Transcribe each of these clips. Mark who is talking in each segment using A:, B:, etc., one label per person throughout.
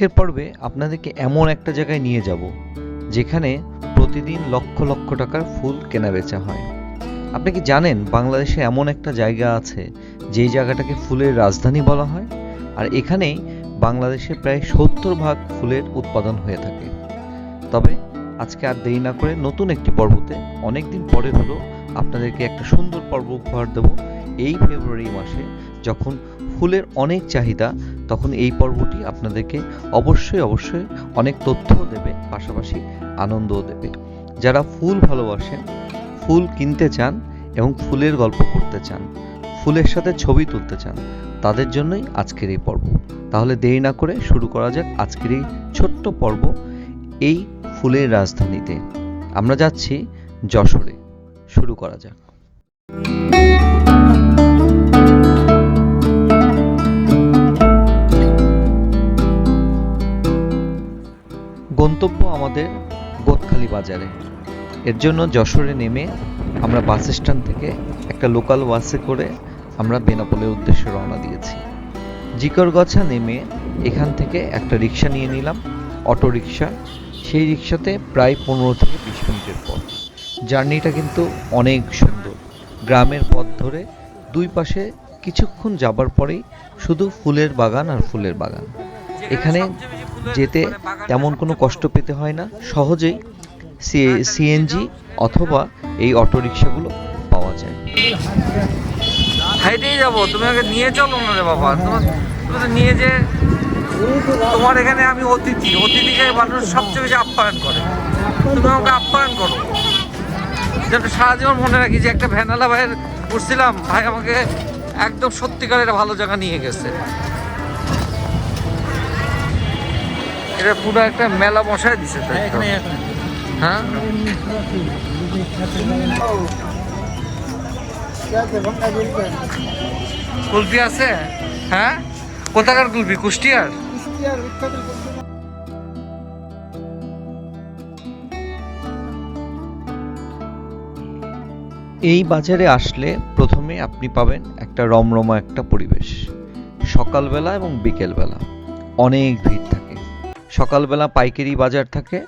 A: আজকের পর্বে আপনাদেরকে এমন একটা জায়গায় নিয়ে যাব, যেখানে প্রতিদিন লক্ষ লক্ষ টাকার ফুল কেনা বেচা হয়। আপনি কি জানেন বাংলাদেশে এমন একটা জায়গা আছে, যেই জায়গাটাকে ফুলের রাজধানী বলা হয়? আর এখানেই বাংলাদেশে প্রায় সত্তর ভাগ ফুলের উৎপাদন হয়ে থাকে। তবে আজকে আর দেরি না করে নতুন একটি পর্বতে অনেক দিন পরে হলো আপনাদেরকে একটা সুন্দর পর্ব উপহার দেব, এই ফেব্রুয়ারি মাসে, যখন ফুলের অনেক চাহিদা তখন এই পর্বটি আপনাদেরকে অবশ্যই অবশ্যই অনেক তথ্য দেবে, পাশাপাশি আনন্দও দেবে। যারা ফুল ভালোবাসেন, ফুল কিনতে চান এবং ফুলের গল্প করতে চান, ফুলের সাথে ছবি তুলতে চান, তাদের জন্যই আজকের এই পর্ব। তাহলে দেরি না করে শুরু করা যাক আজকের এই ছোট্ট পর্ব, এই ফুলের রাজধানীতে। আমরা যাচ্ছি যশোরে। শুরু করা যাক। গন্তব্য আমাদের গোদখালি বাজারে। এর জন্য যশোরে নেমে আমরা বাস স্ট্যান্ড থেকে একটা লোকাল বাসে করে আমরা বেনাপোলের উদ্দেশ্যে রওনা দিয়েছি। জিকরগছা নেমে এখান থেকে একটা রিক্সা নিয়ে নিলাম অটো রিক্সা সেই রিক্সাতে প্রায় পনেরো থেকে বিশ মিনিটের পথ। জার্নিটা কিন্তু অনেক সুন্দর। গ্রামের পথ ধরে দুই পাশে কিছুক্ষণ যাবার পরেই শুধু ফুলের বাগান আর ফুলের বাগান। এখানে যেতে তেমন কোনো কষ্ট পেতে হয় না। সহজেই সিএনজি অথবা এই অটো রিক্সাগুলো পাওয়া যায়।
B: হাইটেই যাব। তুমি আগে নিয়ে চলো না রে বাবা। তোমার নিয়ে যে তোমার এখানে আমি অতিথি। অতিথিকে মানুষ সবচেয়ে বেশি আপ্যায়ন করে। তুমি আমাকে আপ্যায়ন করো। যেন সারা জীবন মনে রাখি যে একটা ভ্যানালা ভাইয়ের উঠছিলাম, ভাই আমাকে একদম সত্যিকারের ভালো জায়গা নিয়ে গেছে। এটা পুরো একটা মেলা বসায় দিছে তাই হ্যাঁ কুলফি আছে। হ্যাঁ? কোথাকার কুলফি কুষ্টিয়ার?
A: এই বাজারে আসলে প্রথমে আপনি পাবেন একটা রমরমা একটা পরিবেশ। সকালবেলা এবং বিকেলবেলা। অনেক ভিড় থাকে। সকালবেলা পাইকারি বাজার থাকে,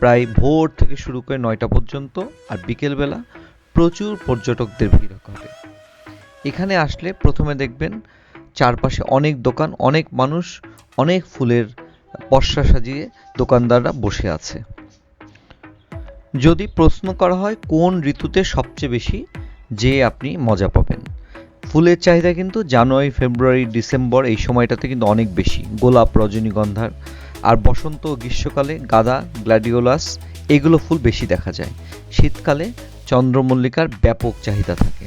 A: প্রায় ভোর থেকে শুরু করে নয়টা পর্যন্ত, আর বিকেলবেলা প্রচুর পর্যটকদের ভিড় ঘটে এখানে আসলে প্রথমে দেখবেন চারপাশে অনেক দোকান, অনেক মানুষ, অনেক ফুলের পসরা সাজিয়ে দোকানদাররা বসে আছে। যদি প্রশ্ন করা হয়, কোন ঋতুতে সবচেয়ে বেশি যে আপনি মজা পাবেন? ফুলের চাহিদা কিন্তু জানুয়ারি, ফেব্রুয়ারি, ডিসেম্বর এই সময়টাতে কিন্তু অনেক বেশি। গোলাপ, রজনীগন্ধার আর বসন্ত গ্রীষ্মকালে গাঁদা গ্ল্যাডিওলাস এগুলো ফুল বেশি দেখা যায়। শীতকালে চন্দ্রমল্লিকার ব্যাপক চাহিদা থাকে।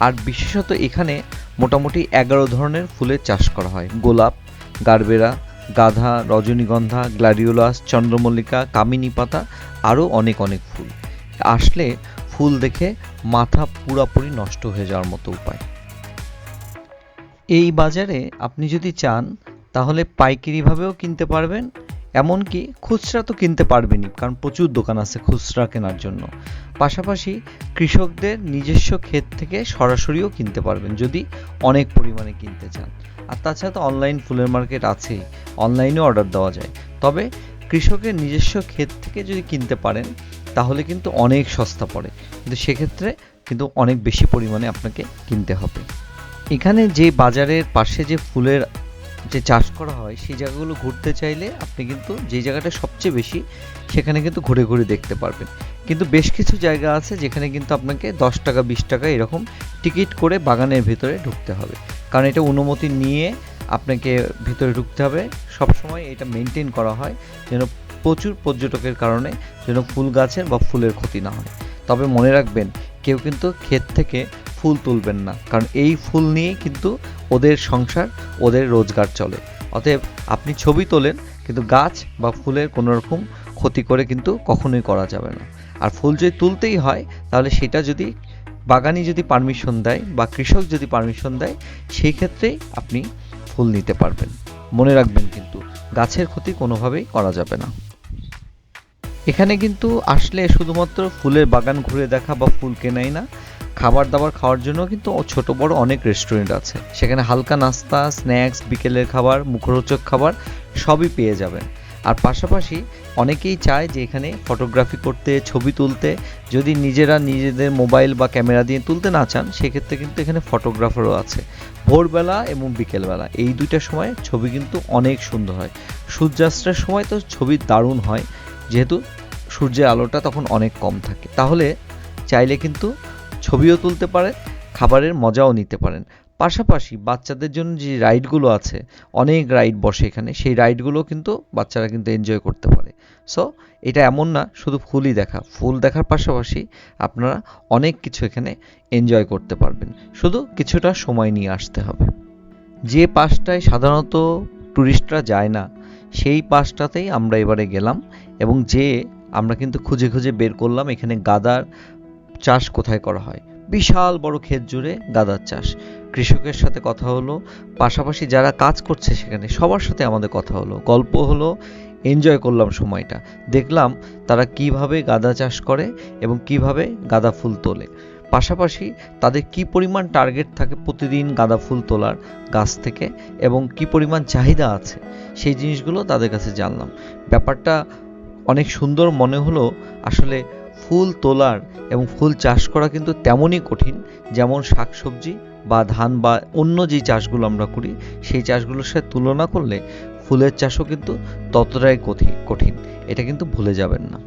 A: আর বিশেষত এখানে মোটামুটি এগারো ধরনের ফুলের চাষ করা হয়। গোলাপ, গারবেরা, গাধা, রজনীগন্ধা গ্ল্যাডিওলাস চন্দ্রমল্লিকা, কামিনী পাতা, আরও অনেক অনেক ফুল। আসলে ফুল দেখে মাথা পুরাপুরি নষ্ট হয়ে যাওয়ার মতো উপায়। এই বাজারে আপনি যদি চান তাহলে পাইকারিভাবেও কিনতে পারবেন, এমনকি খুচরা তো কিনতে পারবেনই, কারণ প্রচুর দোকান আছে খুচরা কেনার জন্য। পাশাপাশি কৃষকদের নিজস্ব ক্ষেত থেকে সরাসরিও কিনতে পারবেন, যদি অনেক পরিমাণে কিনতে চান। আর তাছাড়া তো অনলাইন ফুলের মার্কেট আছেই অনলাইনে অর্ডার দেওয়া যায়। তবে কৃষকের নিজস্ব ক্ষেত থেকে যদি কিনতে পারেন, তাহলে কিন্তু অনেক সস্তা পড়ে। কিন্তু সেক্ষেত্রে কিন্তু অনেক বেশি পরিমাণে আপনাকে কিনতে হবে। এখানে যে বাজারের পাশে যে ফুলের যে চাষ করা হয়, সেই জায়গাগুলো ঘুরতে চাইলে আপনি কিন্তু যে জায়গাটা সবচেয়ে বেশি, সেখানে কিন্তু ঘুরে ঘুরে দেখতে পারবেন। কিন্তু বেশ কিছু জায়গা আছে যেখানে কিন্তু আপনাকে দশ টাকা, বিশ টাকা এরকম টিকিট করে বাগানের ভিতরে ঢুকতে হবে। কারণ এটা অনুমতি নিয়ে আপনাকে ভিতরে ঢুকতে হবে। সবসময় এটা মেনটেন করা হয় যেন প্রচুর পর্যটকের কারণে যেন ফুল গাছের বা ফুলের ক্ষতি না হয়। তবে মনে রাখবেন, কেউ কিন্তু ক্ষেত থেকে ফুল তুলবেন না। কারণ এই ফুল নিয়েই কিন্তু ওদের সংসার, ওদের রোজগার চলে। অতএব আপনি ছবি তোলেন, কিন্তু গাছ বা ফুলের কোনো রকম ক্ষতি করে কিন্তু কখনোই করা যাবে না। আর ফুল যদি তুলতেই হয়, তাহলে সেটা যদি বাগানি যদি পারমিশন দেয় বা কৃষক যদি পারমিশন দেয়, সেই ক্ষেত্রেই আপনি ফুল নিতে পারবেন। মনে রাখবেন কিন্তু, গাছের ক্ষতি কোনোভাবেই করা যাবে না। এখানে কিন্তু আসলে শুধুমাত্র ফুলের বাগান ঘুরে দেখা বা ফুল কেনাই না খাবার দাবার খাওয়ার জন্য কিন্তু ছোট বড় অনেক রেস্টুরেন্ট আছে। সেখানে হালকা নাস্তা স্ন্যাক্স বিকেলের খাবার, মুখরোচক খাবার সবই পেয়ে যাবেন। আর পাশাপাশি অনেকেই চায় যে এখানে ফটোগ্রাফি করতে, ছবি তুলতে। যদি নিজেরা নিজেদের মোবাইল বা ক্যামেরা দিয়ে তুলতে না চান, সেক্ষেত্রে কিন্তু এখানে ফটোগ্রাফারও আছে। ভোরবেলা এবং বিকেলবেলা এই দুইটা সময় ছবি কিন্তু অনেক সুন্দর হয়। সূর্যাস্তের সময় তো ছবি দারুণ হয়, যেহেতু সূর্যের আলোটা তখন অনেক কম থাকে। তাহলে চাইলে কিন্তু ছবিও তুলতে পারেন খাবারের মজাও নিতে পারেন। পাশাপাশি বাচ্চাদের জন্য যে রাইডগুলো আছে, অনেক রাইড বসে এখানে, সেই রাইডগুলো কিন্তু বাচ্চারা কিন্তু এনজয় করতে পারে। সো এটা এমন না, শুধু ফুলই দেখা। ফুল দেখার পাশাপাশি আপনারা অনেক কিছু এখানে এনজয় করতে পারবেন। শুধু কিছুটা সময় নিয়ে আসতে হবে। যে পাশটায় সাধারণত ট্যুরিস্টরা যায় না, সেই পাশটাতেই আমরা এবারে গেলাম এবং যে আমরা কিন্তু খুঁজে খুঁজে বের করলাম এখানে গাদার চাষ কোথায় করা হয়? বিশাল বড় ক্ষেত জুড়ে গাদার চাষ। কৃষকের সাথে কথা হলো, পাশাপাশি যারা কাজ করছে সেখানে সবার সাথে আমাদের কথা হলো। গল্প হলো এনজয় করলাম সময়টা। দেখলাম তারা কীভাবে গাঁদা চাষ করে এবং কীভাবে গাঁদা ফুল তোলে। পাশাপাশি তাদের কি পরিমাণ টার্গেট থাকে প্রতিদিন গাঁদা ফুল তোলার গাছ থেকে এবং কি পরিমাণ চাহিদা আছে? সেই জিনিসগুলো তাদের কাছে জানলাম। ব্যাপারটা অনেক সুন্দর মনে হলো, আসলে ফুল তোলার এবং ফুল চাষ করা কিন্তু তেমনই কঠিন। যেমন শাকসবজি বা ধান বা অন্য যে চাষগুলো আমরা করি, সেই চাষগুলোর সাথে তুলনা করলে ফুলের চাষও কিন্তু ততটাই কঠিন। এটা কিন্তু ভুলে যাবেন না।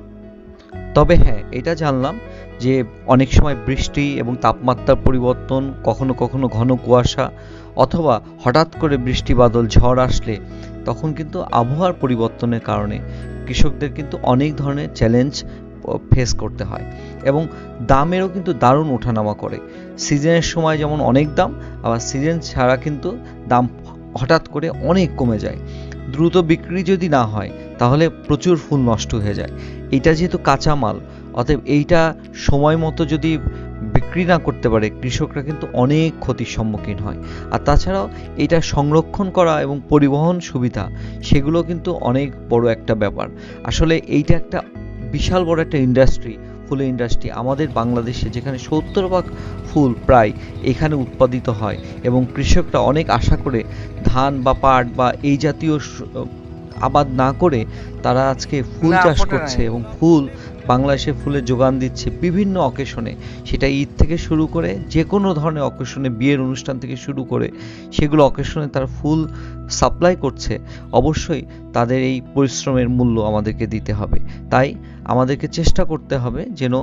A: তবে হ্যাঁ এটা জানলাম যে অনেক সময় বৃষ্টি এবং তাপমাত্রার পরিবর্তন, কখনো কখনো ঘন কুয়াশা অথবা হঠাৎ করে বৃষ্টি, বাদল, ঝড় আসলে তখন কিন্তু আবহাওয়ার পরিবর্তনের কারণে কৃষকদের কিন্তু অনেক ধরনের চ্যালেঞ্জ ফেস করতে হয় এবং দামেরও কিন্তু দারুণ ওঠানামা করে। সিজনের সময় যেমন অনেক দাম, আবার সিজন ছাড়া কিন্তু দাম হঠাৎ করে অনেক কমে যায়। দ্রুত বিক্রি যদি না হয়, তাহলে প্রচুর ফুল নষ্ট হয়ে যায়। এটা যেহেতু কাঁচামাল, অতএব এইটা সময় মতো যদি বিক্রি না করতে পারে, কৃষকরা কিন্তু অনেক ক্ষতির সম্মুখীন হয়। আর তাছাড়াও এটা সংরক্ষণ করা এবং পরিবহন সুবিধা, সেগুলো কিন্তু অনেক বড় একটা ব্যাপার। আসলে এইটা একটা বিশাল বড় একটা ইন্ডাস্ট্রি ফুলের ইন্ডাস্ট্রি আমাদের বাংলাদেশে যেখানে সত্তর ভাগ ফুল প্রায় এখানে উৎপাদিত হয় এবং কৃষকরা অনেক আশা করে ধান বা পাট বা এই জাতীয় আবাদ না করে তারা আজকে ফুল চাষ করছে এবং ফুল বাংলাদেশে ফুলের যোগান দিচ্ছে বিভিন্ন অকেশনে। সেটা ঈদ থেকে শুরু করে যে কোনো ধরনের অকেশনে, বিয়ের অনুষ্ঠান থেকে শুরু করে সেগুলো অকেশনে তারা ফুল সাপ্লাই করছে। অবশ্যই তাদের এই পরিশ্রমের মূল্য আমাদেরকে দিতে হবে। তাই আমাদেরকে চেষ্টা করতে হবে যেন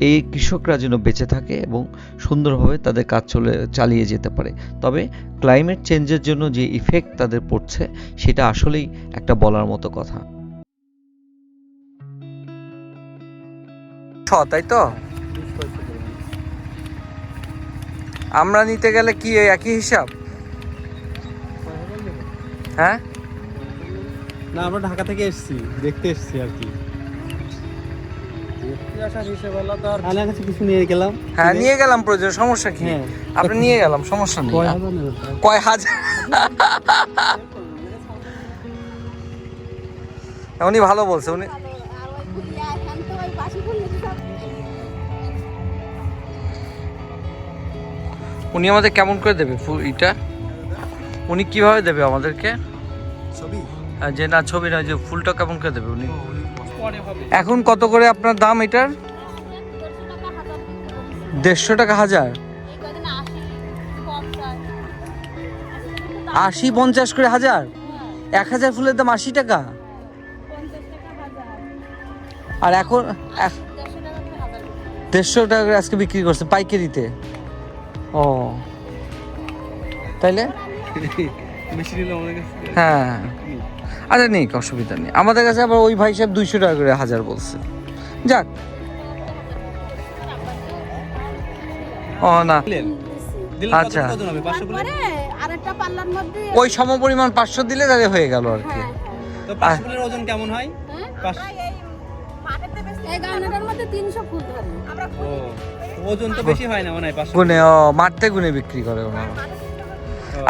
A: এই কৃষকরা যেন বেঁচে থাকে এবং সুন্দরভাবে তাদের কাজ চলে, চালিয়ে যেতে পারে। তবে ক্লাইমেট চেঞ্জের জন্য যে ইফেক্ট তাদের পড়ছে, সেটা আসলেই একটা বলার মতো কথা।
B: ছ তাই তো? আমরা নিতে গেলে কি এই একই হিসাব? হ্যাঁ?
C: না আমরা ঢাকা থেকে এসেছি দেখতে এসেছি আর কি। কিছু নিয়ে গেলাম।
B: হ্যাঁ নিয়ে গেলাম প্রয়োজন সমস্যা কি?
C: হ্যাঁ।
B: আপনি নিয়ে গেলাম সমস্যা নেই।
C: কয় হাজার নেবে?
B: কয় হাজার? উনি ভালো বলছে উনি উনি আমাদের কেমন করে দেবে ফুল ইটা উনি কীভাবে দেবে আমাদেরকে? হ্যাঁ, যে না ছবি না যে ফুলটা কেমন করে দেবে উনি? এখন কত করে আপনার দাম এটার? দেড়শো টাকা হাজার। আশি পঞ্চাশ করে হাজার? এক হাজার ফুলের দাম আশি টাকা? আর এখন এক- দেড়শো টাকা করে আজকে বিক্রি করছে পাইকারিতে। ও। তাইলে? হ্যাঁ। আচ্ছা নেই অসুবিধা নেই। আমাদের কাছে আবার ওই ভাই সাহেব দুইশো টাকা করে হাজার বলছে। যাক। ও না। আচ্ছা।
C: কত ওজন হবে? 500 ফুলের?
D: তারপরে আরেকটা পাল্লার মধ্যে
B: ওই সমপরিমাণ পাঁচশো দিলে তাহলে হয়ে গেল আর কি।
D: হ্যাঁ,
C: তো 500 ফুলের ওজন কেমন হয়?
D: হ্যাঁ। ফুল ধরে। আমরা
C: ওজন তো বেশি হয় না মনে হয়
B: গুনে ও মারতে গুনে বিক্রি করে ওনারা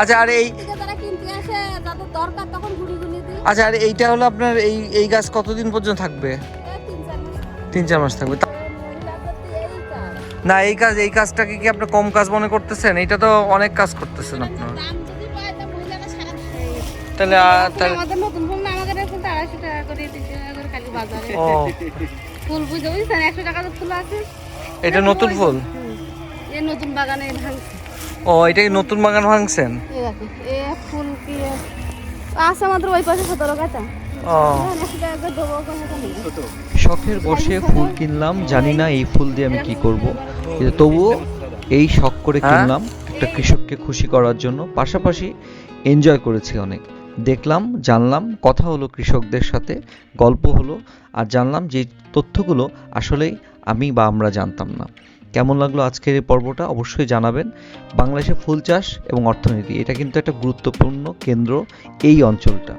B: আচ্ছা আর এই
D: যারা কিনতে আসে যাদের দরকার তখন ঘুরি ঘুরি দিই।
B: আচ্ছা আর এইটা হলো আপনার এই এই গাছ কতদিন পর্যন্ত থাকবে?
D: তিন চার মাস।
B: তিন চার মাস থাকবে। না এই কাজ এই কাজটাকে কি আপনি কম কাজ মনে করতেছেন? এটা তো অনেক কাজ করতেছেন আপনার। তাহলে
D: আমাদের নতুন আমাদের টাকা করে বাজারে।
B: ও।
D: ফুল বুঝতে বুঝছেন? একশো টাকা ফুল আছে।
B: এটা নতুন ফুল।
D: নতুন বাগানে ভাঙছে।
B: ও এটা কি নতুন বাগান ভাঙছেন?
D: এ ফুল কি আছে আমাদের ওই পাশে সতেরো কাটা।
A: শখের বসে ফুল কিনলাম জানি না এই ফুল দিয়ে আমি কি করব। কিন্তু তবুও এই শখ করে
B: হ্যাঁ?
A: কিনলাম একটা কৃষককে খুশি করার জন্য। পাশাপাশি এনজয় করেছি অনেক। দেখলাম জানলাম কথা হলো কৃষকদের সাথে গল্প হলো আর জানলাম যে তথ্যগুলো আসলেই আমি বা আমরা জানতাম না। কেমন লাগল আজকের এই পর্বটা অবশ্যই জানাবেন। বাংলাদেশে ফুল চাষ এবং অর্থনীতি, এটা কিন্তু একটা গুরুত্বপূর্ণ কেন্দ্র এই অঞ্চলটা।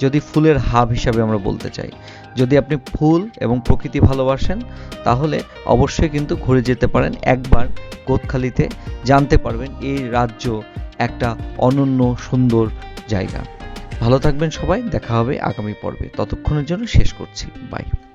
A: যদি ফুলের হাব হিসাবে আমরা বলতে চাই, যদি আপনি ফুল এবং প্রকৃতি ভালোবাসেন, তাহলে অবশ্যই কিন্তু ঘুরে যেতে পারেন, একবার কোতখালিতে জানতে পারবেন এই রাজ্য একটা অনন্য সুন্দর জায়গা। ভালো থাকবেন সবাই, দেখা হবে আগামী পর্বে। ততক্ষণের জন্য শেষ করছি। বাই।